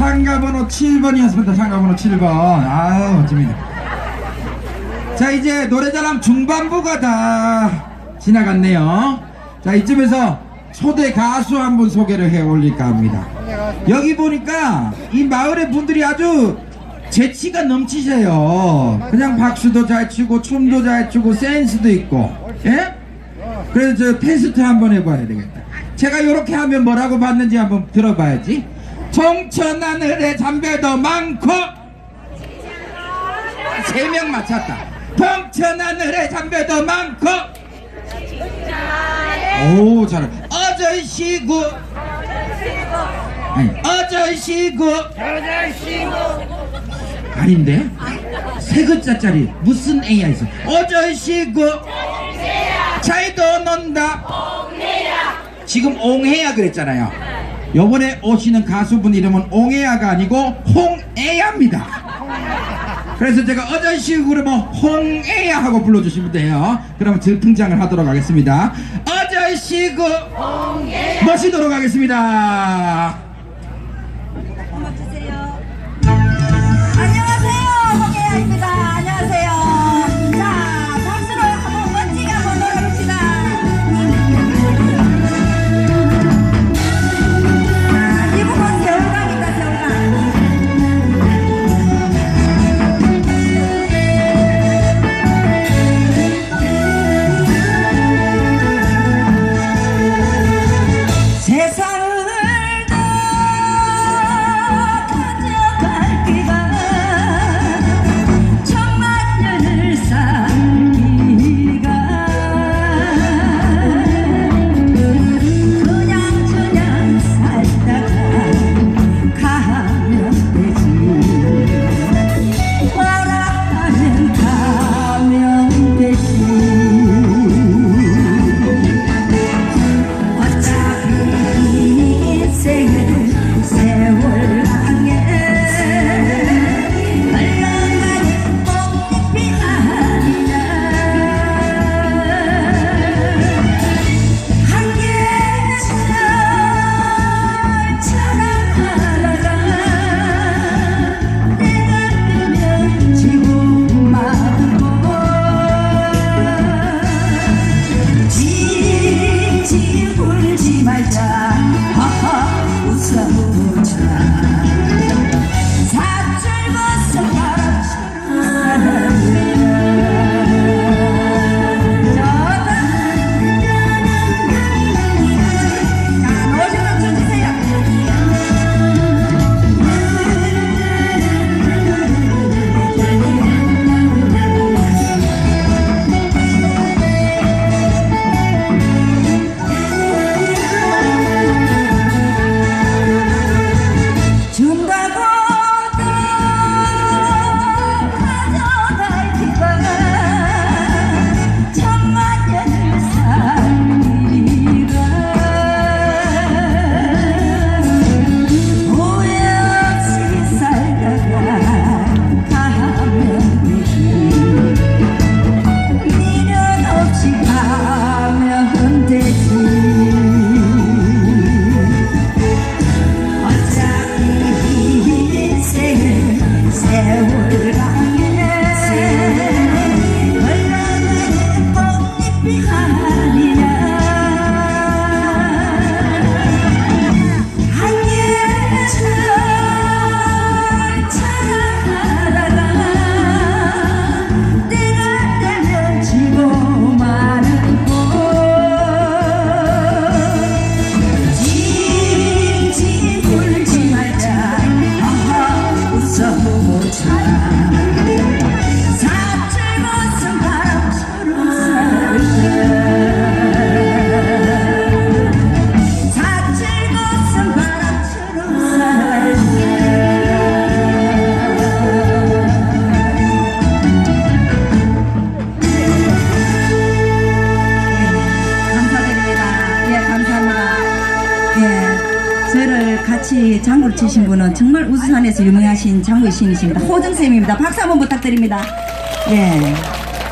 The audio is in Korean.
참가번호 7번이었습니다. 참가번호 7번. 아유, 멋집니다. 자, 이제 노래자랑 중반부가 다 지나갔네요. 자, 이쯤에서 초대 가수 한 분 소개를 해 올릴까 합니다. 여기 보니까 이 마을의 분들이 아주 재치가 넘치세요. 그냥 박수도 잘 치고 춤도 잘 추고 센스도 있고. 예? 그래서 저 테스트 한번 해봐야 되겠다. 제가 이렇게 하면 뭐라고 받는지 한번 들어봐야지. 청천 하늘에 잠배도 많고. 세 명 맞췄다. 동천 하늘에 잠배도 많고. 오 잘해. 어저씨구. 어저씨구. 아닌데? 세 글자짜리. 무슨 A야 있어 어저씨구. 잘도 논다. 지금 옹해야 그랬잖아요 요번에 오시는 가수분 이름은 옹해야가 아니고 홍애야입니다. 그래서 제가 어저씨 그러면 홍애야 하고 불러주시면 돼요. 그럼 저 등장을 하도록 하겠습니다. 어저씨 그 모시도록 하겠습니다. 안녕하세요, 홍혜아입니다. 인생은 세월 예, 저를 같이 장구를 치신 분은 정말 우수산에서 유명하신 장구의 신이십니다. 호정쌤입니다. 박수 한번 부탁드립니다. 예.